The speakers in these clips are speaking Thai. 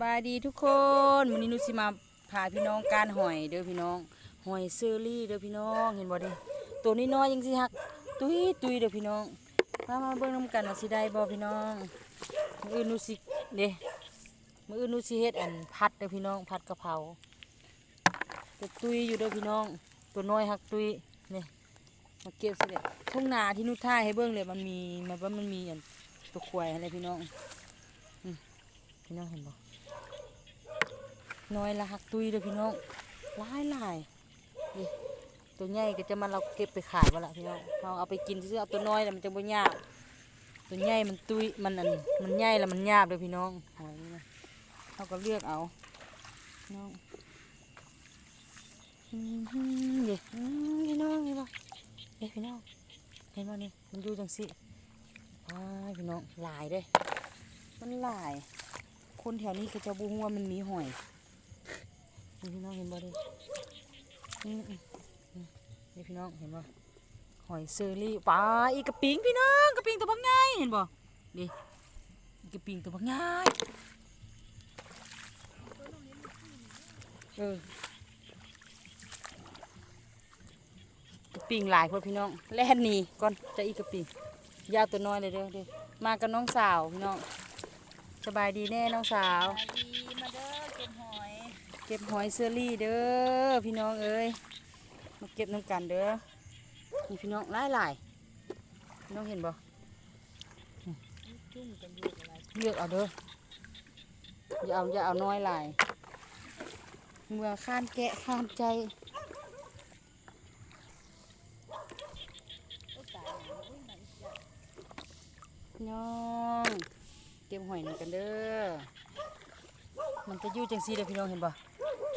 บายดีทุกคนวันนี้นุสิมาพาพี่น้องการหอยเด้อพี่น้องหอยเซอรี่เด้อพี่น้องเห็นบ่เด้ตัวนี้น้อยยังสิฮักตุยตุยเด้อพี่น้องมามาเบิ่งนํกันว่าสิได้บ่พี่น้องมืออื่นนุสิเด้มืออื่นนุสิเฮ็ดอันผัดเด้อพี่น้องผัดกะเพราตัวตุยอยู่เด้อพี่น้อง ตัวน้อยฮักตุยเนี่ยมาเก็บสิเด้ทุ่งนาที่นุท่ายให้เบิ่งเลยมันมีมันว่ามันมีอันตัวควายอะไรพี่น้องพี่น้องเห็นบ่ น้อยละหักตุยเลยพี่น้องหลายหลายนี่ตัวใหญ่ก็จะมาเราเก็บไปขายบ่ละพี่น้องเราเอาไปกินซื้อเอาตัวน้อยแล้วมันจะบ่ยากตัวใหญ่มันตุยมันอันมันใหญ่แล้วมันยากเลยพี่น้องหอยนี่นะเราก็เลือกเอาน้องเดี๋ยวพี่น้องเห็นบ่เอ้พี่น้องเห็นบ่นี่มันอยู่จังสิว้ายพี่น้องหลายเด้มันหลาย คนแถวนี้ก็จะบูว่ามันมีหอย นี่พี่น้องเห็นบ่ด้นี่อืมอืมนี่พี่น้องเห็นบ่หอยเซอรี่ปลาอีกระปิงพี่น้องกระปิงตัวบักง่ายเห็นบ่ดิอีกระปิงตัวบักง่ายเออกระปิงหลายพวกพี่น้องแล่นหนีก่อนจะอีกกระปิงยาวตัวน้อยเลยเด้อเด้อมากับน้องสาวพี่น้องสบายดีแน่น้องสาวดีมาเด้อเก็บหอย ก็บหอยเซอรี่เด้อพี่น้องเอ้ยมาเก็บน้ำกันเด้อนี่พี่น้องหลายหลายพี่น้องเห็นบ่จุ่มกันออะไรเลือกเอาเด้ออย่าเอาอย่าเอาน้อยหลายเมื่อข้านแกะข้านใจโอ้ตายแล้วอุ้ยมันอีกแล้วพี่น้องเก็บหอยหนึ่งกันเด้อมันจะยู่จังซีเด้อพี่น้องเห็นบ่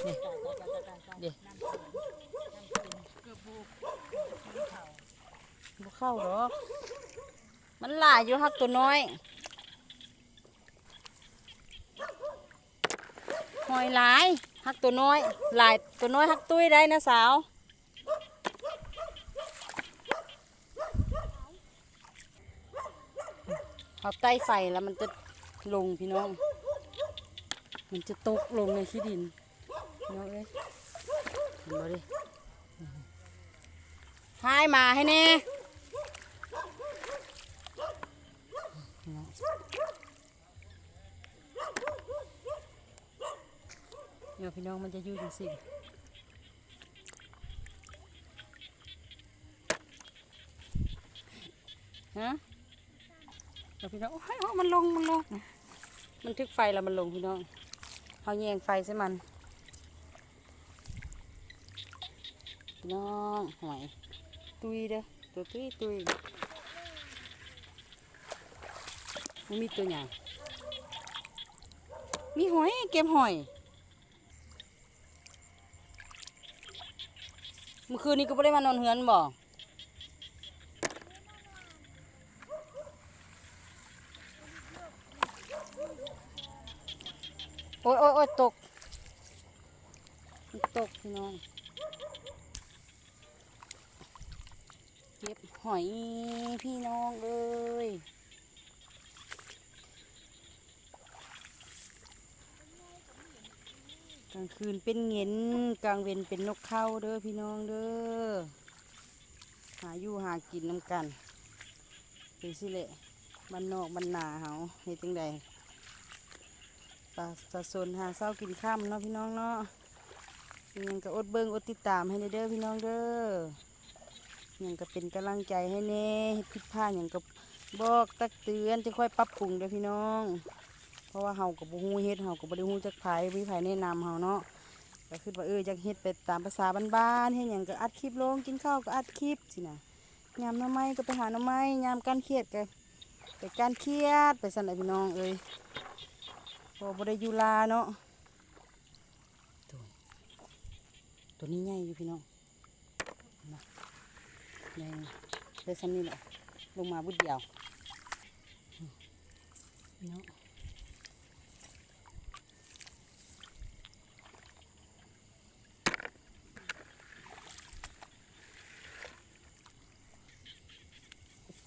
นี่ตายตายตายตายตายเดี๋ยวเสียงน้ำเสียงเกือบบุกน้ำเข้าดอกมันหลายอยู่ฮักตัวน้อยหอยหลายฮักตัวน้อยหลายตัวน้อยฮักตุ้ยได้นะสาวเอาใต้ไฟแล้วมันจะลงพี่น้อง มันจะตกลงในขี้ดิน น้องเอ้ยเห็นบ่ดิให้มาให้แน่พี่น้องเดี๋ยวพี่น้องมันจะยู่จังสิฮะเดี๋ยวพี่น้องโอ้ยโอ้ยมันลง มันลง มันทึกไฟแล้วมันลงพี่น้องเอาแยงไฟใส่มัน พี่น้องหอยตุยเด้อตัวตุยตุยมันมีตัวใหญ่มีหอยเก็บหอยเมื่อคืนนี้ก็ไม่ได้มานอนเฮือนบ่โอ้ยโอ้ยโอ้ยตก ตกพี่น้อง ก็บหอยพี่น้องเอ้ยกลางคืนเป็นเงินกลางเวนเป็นนกเข้าเด้อพี่น้องเด้อหาอยู่หากินน้ำกันเป็นสิเละบ้านนอกบ้านนาเฮาเฮ็ดจังใดปลาสะสนหาเศร้ากินข้ามเนาะพี่น้องเนาะยังก็อดเบิงอดติดตามให้ได้เด้อพี่น้องเด้อ ยังก็เป็นกำลังใจให้แน่ผิดพลาดหยังก็บอกตักเตือนจะค่อยปรับปรุงเด้อพี่น้อง เพราะว่าเฮากับบ่ฮู้เฮ็ดเฮาก็บ่ได้ฮู้จักไผมีไผแนะนำเฮาเนาะก็คิดว่าเออจักเฮ็ดไปตามภาษาบ้านๆเฮ็ดหยังก็อัดคลิปลงกินข้าวก็อัดคลิปสินะยามน้ำไม้ก็ไปหาหน้ำไม้ยามการเครียดก็ไปการเครียดไปสั่นน่ะพี่น้องเอ้ยพอบ่ได้อยู่ลาเนาะตัวนี้ใหญ่อยู่พี่น้อง นได้ซ้ำนี่แหละลงมาบุดเดียวเนาะ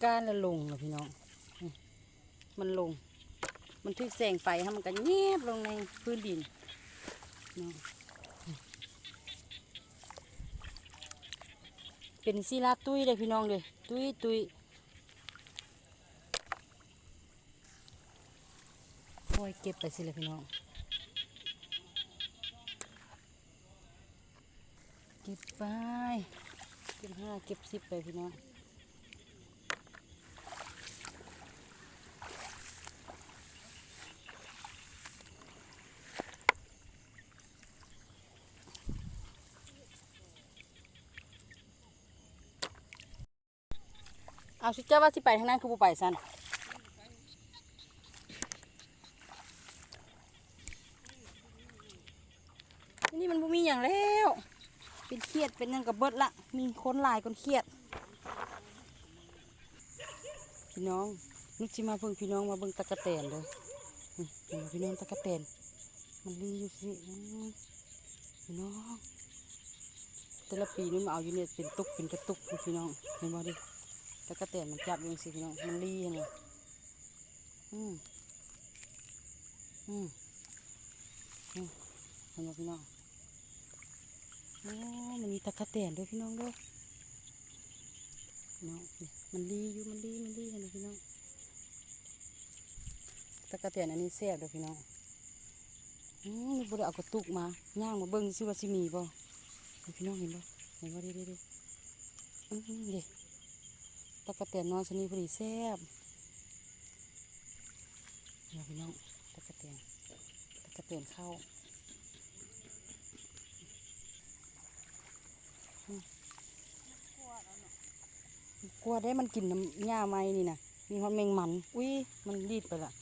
ก้านล้วลงนะพี่น้อง มันลงมมันทึกแสงไฟให้มันก็เงียบลงในพื้นดินเนาะ เป็นซีลาตุ้ยเลยพี่น้องเลยตุ้ยตุ้ยโอ้ยเก็บไปสิเลยพี่น้องเก็บไปเก็บห้าเก็บสิบไปพี่น้อง เอาชุดเจ้าว่าสิไปทางนั้นคือบ่ไปสันนี่มันบ่มีอย่างแล้ว เป็นเครียดเป็นหยังกับเบิดละมีคนหลายคนเครียด พี่น้องนึกสิมาเบิ่งพี่น้องมาเบิ่งตะกะแตนเลยนี่เห็นบ่พี่น้องตะกะแตนมันรีอยู่สิพี่น้องแต่ละปีนี่มาเอาอยู่เนี่ยเป็นตุกเป็นกระตุกพี่น้องเห็นบ่ดิ ตะกะแตนมันจับอยู่สิพี่น้องมันรีเนไหมอืมอืมอืมเห็นบ่พี่น้องโอ้มันมีตะกะแตนด้วยพี่น้องด้วยน้องมันรีอยู่มันรีมันรีเห็นไหมพี่น้องตะกะแตนอันนี้แซ่บเด้อพี่น้องอืมบ่ได้เอากระตุกมาย่างมาเบิ่งซิว่าสิมีบ่พี่น้องเห็นบ่เห็นบ่เด้เด้เด้อืมเด้ ตะกะแตนนอนชนีพอดีแซ่บเนี่ยพี่น้องตะกะแตนตะกะแตนเข้าอืมกลัวได้มันกินน้ำหญ้าไม้นี่นะมีความแมงมัน อุ้ย มันรีดไปละ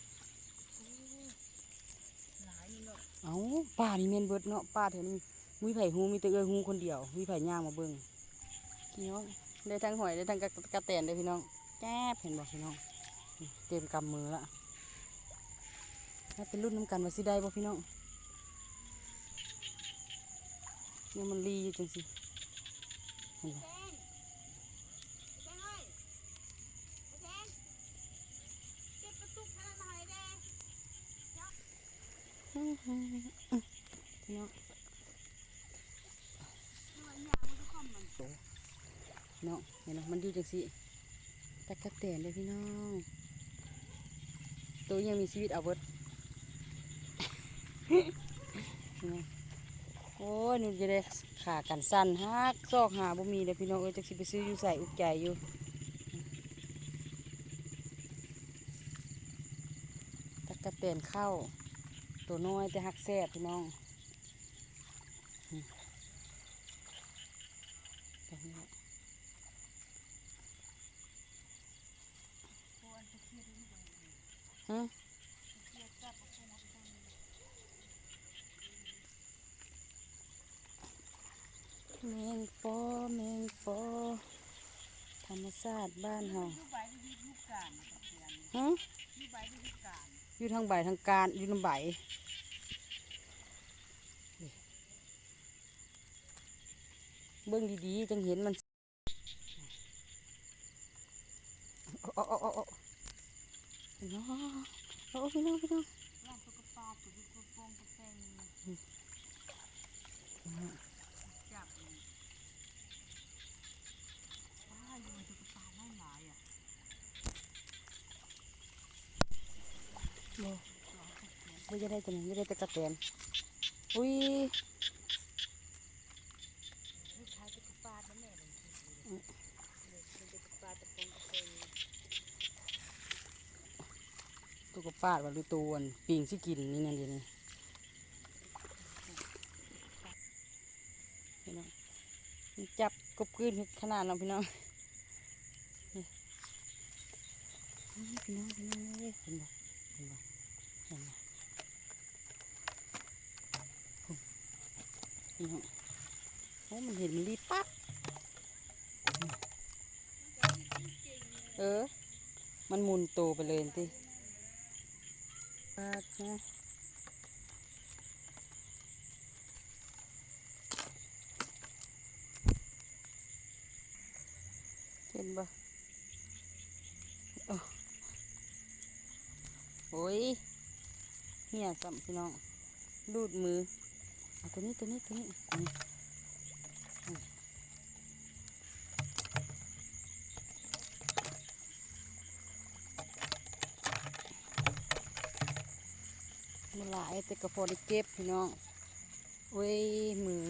เอาป้านี่เมนเบิดเนาะป้าแถวนี้มีไผ่หูมีแต่เอ้ยหูคนเดียวมีไผ่ย่างมาเบิ่งพี่น้อง ได้ทั้งหอยได้ทั้งกระกระแตนเลยพี่น้องแจ๊บเห็นบอกพี่น้องนี่เต็มกำมือละให้เป็นรุ่นน้ำกันว่าสิได้บ่พี่น้องเนี่ยมันรีอยู่จังสิเห็นบ่พี่น้อง เนาะเห็นไหมมันอยู่จังสิตะกะแตนเลยพี่น้อง ตัวยังมีชีวิตเอาเบิดโอ้ยหนูจะได้ขากันสั้นฮักซอกหาบ่มีเลยพี่น้องเอ้ยจักสิไปซื้ออยู่ใส่อุกใจอยู่ตะกะแตนเข้า ตัวน้อยแต่ฮักแซ่บพี่น้องอืมแบบนี้แหละฮะ แมงปอแมงปอธรรมชาติบ้านเฮาฮะอยู่ทางใบทางการอยู่น้ำใบเบิ่งดีๆ จังเห็นมันโอ้โอ้โอ้โอ้พี่น้อง โอ้พี่น้องพี่น้องร่างตุ๊กตาตุ๊กตุ๊กโป่งตุ๊กแตงจับนี่จุกตาหลายหลายอะบ่บ่จะได้ตัวนี้ไม่ได้ตะกะแตนอุ้ย ลูกชายตุ๊กตาแม่เลยเลยตุ๊กตาตะโปงตะเปง ตัวกระปาดว่าหรือตัวอันปิงสิกินนี่นั่นเดีนี่พี่น้องจับกบกืนขนาดเราพี่น้องพี่น้องพี่น้องเอ้ยเห็นบ่เห็นบ่เห็นบ่พี่น้องโอ้มันเห็นมันรีบปั๊บเออ มันมุนโตไปเลยติ ปาดนะเห็นบ่โอ้โอ้ยหี้ยซ้ำพี่น้องลูดมือเอาตัวนี้ตัวนี้ตัวนี้นี่อืมมัน หลายแต่ก็พอได้เก็บพี่น้องโอ้ยมือ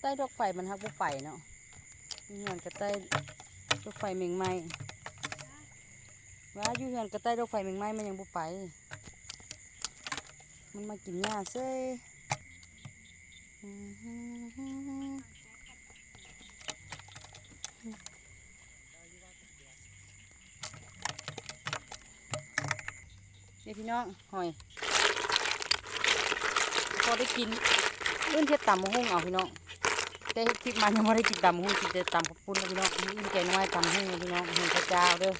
ใต้ดอกไฟมันฮักบ่ไปเนาะอยู่เฮือนก็ใต้ดอกไฟเมงไม้ว่าอยู่เฮือนก็ใต้ดอกไฟเมงไม้มันยังบ่ไป มันมากินหญ้าเซ้ยอื้อหือนี่พี่น้องหอย พอได้กินเอื้นเทียดตำมะฮุ่งเอาพี่น้องแต่คลิปมายังไม่ได้กินตำมะฮุ่งกินแต่ตำข้าวปุ้นนะพี่น้องอิ่มใจน้อยตำมะฮุ่งนะพี่น้องเห็นพระเจ้าเด้อ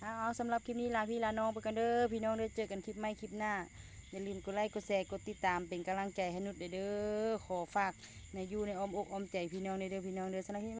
เอาสำหรับคลิปนี้ลาพี่ลาน้องไปกันเด้อพี่น้องเด้อเจอกันคลิปใหม่คลิปหน้า อย่าลืมกดไลค์กดแชร์กดติดตามเป็นกำลังใจให้นุชเด้อขอฝากในยูในอ้อมอกอ้อมใจพี่น้องในเด้อพี่น้องเด้อสนับสนุน